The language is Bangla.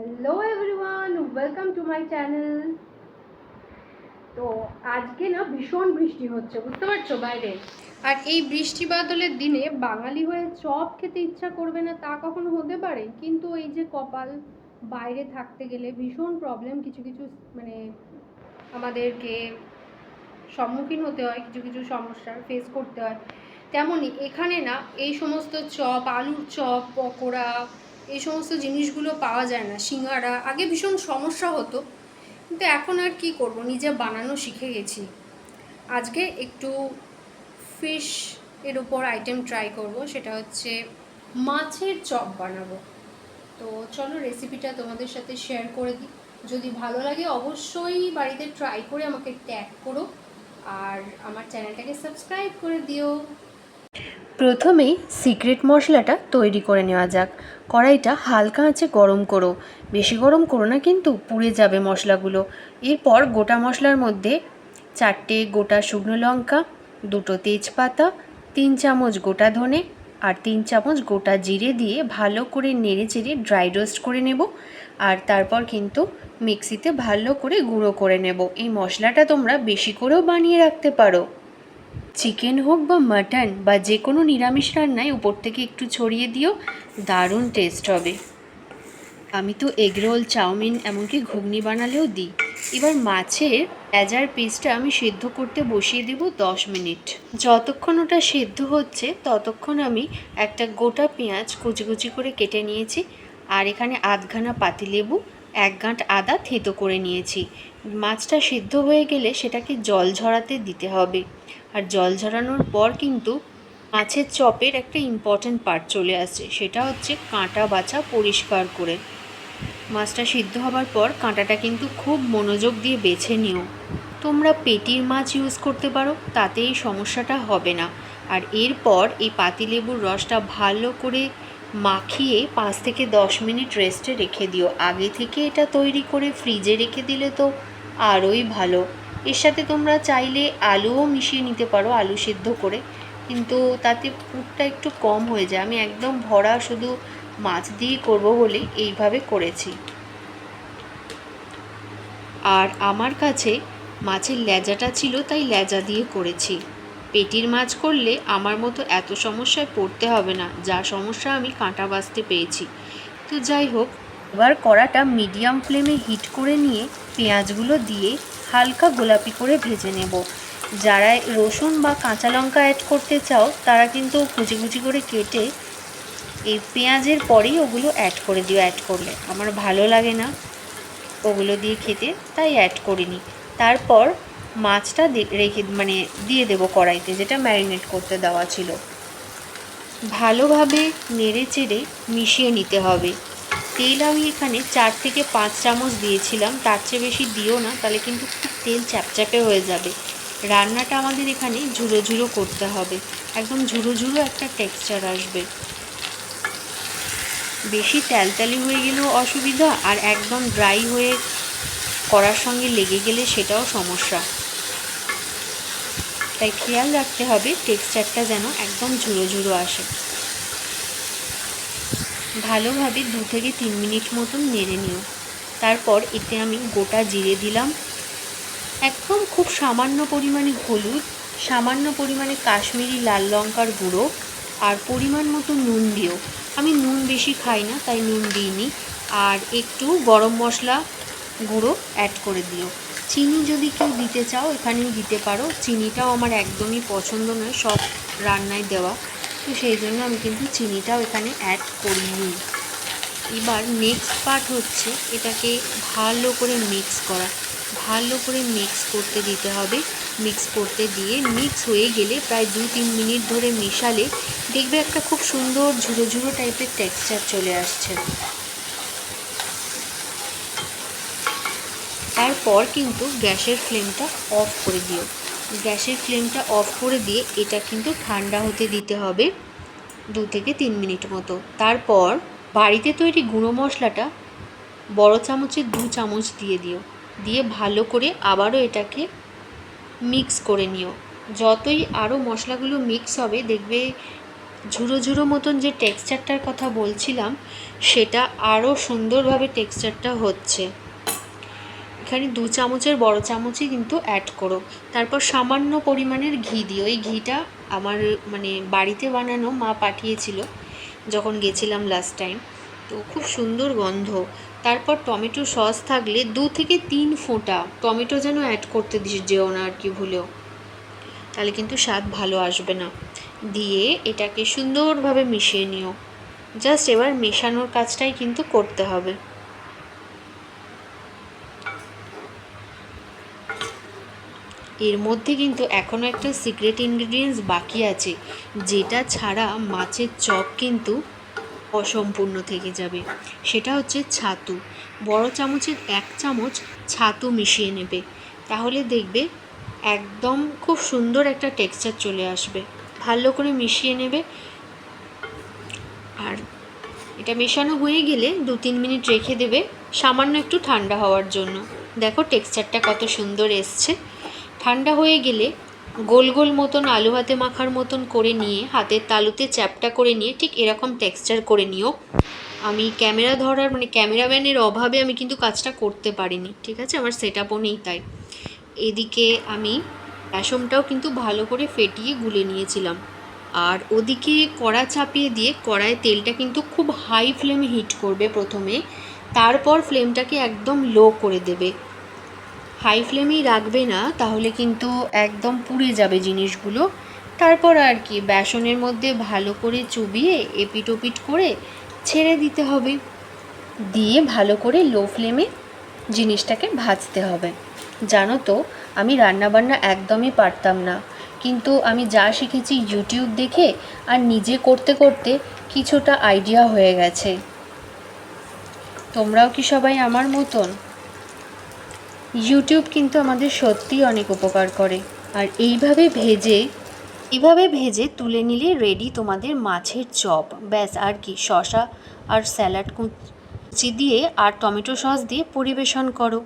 Hello everyone welcome to my channel তো আজকে না ভীষণ বৃষ্টি হচ্ছে, বুঝতে পারছ বাইরে? আর এই বৃষ্টি বাদলের দিনে বাঙালি হয়ে চপ খেতে ইচ্ছা করবে না তা কখনো হতে পারে? কিন্তু এই যে কপাল, বাইরে থাকতে গেলে ভীষণ প্রবলেম কিছু কিছু মানে আমাদেরকে সম্মুখীন হতে হয়, কিছু কিছু সমস্যার ফেস করতে হয়। তেমনই এখানে না এই সমস্ত চপ, আলুর চপ, পকোড়া এই সমস্ত জিনিসগুলো পাওয়া যায় না, সিঙ্গারা, আগে ভীষণ সমস্যা হতো, কিন্তু এখন আর কি করব, নিজে বানানো শিখে গেছি। আজকে একটু ফিশ এর উপর আইটেম ট্রাই করব, সেটা হচ্ছে মাছের চপ বানাবো। তো চলো রেসিপিটা তোমাদের সাথে শেয়ার করে দিই। যদি ভালো লাগে অবশ্যই বাড়িতে ট্রাই করে আমাকে ট্যাগ করো, আর আমার চ্যানেলটাকে সাবস্ক্রাইব করে দিও। প্রথমেই সিক্রেট মশলাটা তৈরি করে নেওয়া যাক। কড়াইটা হালকা আঁচে গরম করো। বেশি গরম করো না কিন্তু পুড়ে যাবে মশলাগুলো। এরপর গোটা মশলার মধ্যে চারটে গোটা শুকনো লঙ্কা, দুটো তেজপাতা, তিন চামচ গোটা ধনে আর তিন চামচ গোটা জিরে দিয়ে ভালো করে নেড়ে চেড়ে ড্রাই রোস্ট করে নেব। আর তারপর কিন্তু মিক্সিতে ভালো করে গুঁড়ো করে নেব। এই মশলাটা তোমরা বেশি করেও বানিয়ে রাখতে পারো। চিকেন হোক বা মাটন বা যে কোনো নিরামিষ রান্নায় উপর থেকে একটু ছড়িয়ে দিও, দারুণ টেস্ট হবে। আমি তো এগরোল চাউমিন এমনকি ঘুগনি বানালেও দিই। এবার মাছের প্যাজার পিসটা আমি সেদ্ধ করতে বসিয়ে দেব দশ মিনিট। যতক্ষণ ওটা সেদ্ধ হচ্ছে, ততক্ষণ আমি একটা গোটা পেঁয়াজ কুচি কুচি করে কেটে নিয়েছি। আর এখানে আধখানা পাতিলেবু, এক গাঁট আদা থেতো করে নিয়েছি। মাছটা সিদ্ধ হয়ে গেলে সেটাকে জল ঝরাতে দিতে হবে। আর জল ঝরানোর পর কিন্তু মাছের চপের একটা ইম্পর্ট্যান্ট পার্ট চলে আসছে। সেটা হচ্ছে কাঁটা বাছা পরিষ্কার করে। মাছটা সিদ্ধ হবার পর কাঁটাটা কিন্তু খুব মনোযোগ দিয়ে বেছে নিও। তোমরা পেটির মাছ ইউজ করতে পারো, তাতে এই সমস্যাটা হবে না। আর এরপর এই পাতিলেবুর রসটা ভালো করে মাখিয়ে পাঁচ থেকে দশ মিনিট রেস্টে রেখে দিও। আগে থেকে এটা তৈরি করে ফ্রিজে রেখে দিলে তো আরোই ভালো। এর সাথে তোমরা চাইলে আলুও মিশিয়ে নিতে পারো, আলু সিদ্ধ করে। কিন্তু তাতে পুরটা একটু কম হয়ে যায়। আমি একদম ভরা শুধু মাছ দিয়ে করব বলে এইভাবে করেছি। আর আমার কাছে মাছের লেজাটা ছিল, তাই লেজা দিয়ে করেছি। পেটির মাছ করলে আমার মতো এত সমস্যায় পড়তে হবে না, যা সমস্যা আমি কাঁটা বাছতে পেয়েছি তো যাই হোক, এবার কড়াটা মিডিয়াম ফ্লেমে হিট করে নিয়ে পেঁয়াজগুলো দিয়ে হালকা গোলাপি করে ভেজে নেব। যারা রসুন বা কাঁচা লঙ্কা অ্যাড করতে চাও, তারা কিন্তু কুচি কুচি করে কেটে এই পেঁয়াজের পরেই ওগুলো অ্যাড করে দিও অ্যাড করলে। আমার ভালো লাগে না ওগুলো দিয়ে খেতে, তাই অ্যাড করিনি। তারপর মাছটা রেখে মানে দিয়ে দেবো কড়াইতে, যেটা ম্যারিনেট করতে দেওয়া ছিল। ভালোভাবে নেড়ে চেড়ে মিশিয়ে নিতে হবে। তেল আমি এখানে চার থেকে পাঁচ চামচ দিয়েছিলাম, তার চেয়ে বেশি দিও না, তাহলে কিন্তু খুব তেল চ্যাপচ্যাপে হয়ে যাবে। রান্নাটা আমাদের এখানে ঝুড়ো ঝুড়ো করতে হবে, একদম ঝুড়ো ঝুরো একটা টেক্সচার আসবে। বেশি তেলতালি হয়ে গেলেও অসুবিধা, আর একদম ড্রাই হয়ে করার সঙ্গে লেগে গেলে সেটাও সমস্যা। তাই খেয়াল রাখতে হবে টেক্সচারটা যেন একদম ঝুড়ো ঝুড়ো আসে। ভালোভাবে দু থেকে তিন মিনিট মতন নেড়ে নিও। তারপর এতে আমি গোটা জিরে দিলাম। একদম খুব সামান্য পরিমাণে হলুদ, সামান্য পরিমাণে কাশ্মীরি লাল লঙ্কার গুঁড়ো আর পরিমাণ মতো নুন দিও। আমি নুন বেশি খাই না, তাই নুন দিইনি। আর একটু গরম মশলা গুঁড়ো অ্যাড করে দিও। চিনি যদি কেউ দিতে চাও, এখানেই দিতে পারো। চিনিটাও আমার একদমই পছন্দ নয়, সব রান্নায় দেওয়া। তো সেই জন্য আমি কিন্তু চিনিটাও এখানে অ্যাড করিনি। এবার নেক্সট পার্ট হচ্ছে, এটাকে ভালো করে মিক্স করা। ভালো করে মিক্স করতে দিতে হবে। মিক্স করতে দিয়ে মিক্স হয়ে গেলে প্রায় দু তিন মিনিট ধরে মেশালে দেখবে একটা খুব সুন্দর ঝুড়ো ঝুড়ো টাইপের টেক্সচার চলে আসছে। তারপর কিন্তু গ্যাসের ফ্লেমটা অফ করে দিও। গ্যাসের ফ্লেমটা অফ করে দিয়ে এটা কিন্তু ঠান্ডা হতে দিতে হবে দু থেকে তিন মিনিট মতো। তারপর বাড়িতে তৈরি গুঁড়ো মশলাটা বড় চামচে দু চামচ দিয়ে দিও। দিয়ে ভালো করে আবারও এটাকে মিক্স করে নিও। যতই আরও মশলাগুলো মিক্স হবে, দেখবে ঝুরো ঝুরো মতন যে টেক্সচারটার কথা বলছিলাম, সেটা আরও সুন্দরভাবে টেক্সচারটা হচ্ছে। এখানে দু চামচের বড় চামচই কিন্তু অ্যাড করো। তারপর সামান্য পরিমাণের ঘি দিও। এই ঘিটা আমার মানে বাড়িতে বানানো মা পাঠিয়েছিল যখন গেছিলাম লাস্ট টাইম তো খুব সুন্দর গন্ধ। তারপর টমেটো সস থাকলে দু থেকে তিন ফোঁটা টমেটো যেন অ্যাড করতে দিস যেও না আর কি ভুলেও। তাহলে কিন্তু স্বাদ ভালো আসবে না। দিয়ে এটাকে সুন্দরভাবে মিশিয়ে নিও। জাস্ট এবার মেশানোর কাজটাই কিন্তু করতে হবে। এর মধ্যে কিন্তু এখনও একটা সিক্রেট ইনগ্রিডিয়েন্টস বাকি আছে, যেটা ছাড়া মাছের চপ কিন্তু অসম্পূর্ণ থেকে যাবে। সেটা হচ্ছে ছাতু। বড় চামচের এক চামচ ছাতু মিশিয়ে নেবে। তাহলে দেখবে একদম খুব সুন্দর একটা টেক্সচার চলে আসবে। ভালো করে মিশিয়ে নেবে। আর এটা মেশানো হয়ে গেলে দু তিন মিনিট রেখে দেবে সামান্য একটু ঠান্ডা হওয়ার জন্য। দেখো টেক্সচারটা কত সুন্দর এসছে। ঠান্ডা হয়ে গেলে গোল গোল মতন আলু হাতে মাখার মতন করে নিয়ে, হাতের তালুতে চ্যাপটা করে নিয়ে, ঠিক এরকম টেক্সচার করে নিও। আমি ক্যামেরা ধরার মানে ক্যামেরাম্যানের অভাবে আমি কিন্তু কাজটা করতে পারিনি, ঠিক আছে? আমার সেট আপও নেই তাই। এদিকে আমি রেশমটাও কিন্তু ভালো করে ফেটিয়ে গুলে নিয়েছিলাম। আর ওদিকে কড়া চাপিয়ে দিয়ে কড়ায় তেলটা কিন্তু খুব হাই ফ্লেমে হিট করবে প্রথমে। তারপর ফ্লেমটাকে একদম লো করে দেবে। হাই ফ্লেমেই রাখবে না, তাহলে কিন্তু একদম পুড়ে যাবে জিনিসগুলো। তারপর আর কি, বেসনের মধ্যে ভালো করে চুবিয়ে এপিট ওপিট করে ছেড়ে দিতে হবে। দিয়ে ভালো করে লো ফ্লেমে জিনিসটাকে ভাজতে হবে। জানো তো, আমি রান্নাবান্না একদমই পারতাম না। কিন্তু আমি যা শিখেছি ইউটিউব দেখে আর নিজে করতে করতে কিছুটা আইডিয়া হয়ে গেছে। তোমরাও কি সবাই আমার মতন? ইউটিউব কিন্তু আমাদের সত্যিই অনেক উপকার করে। আর এইভাবে ভেজে এভাবে ভেজে তুলে নিলে রেডি তোমাদের মাছের চপ। ব্যাস, আর কি শশা আর স্যালাড কুচি দিয়ে আর টমেটো সস দিয়ে পরিবেশন করো।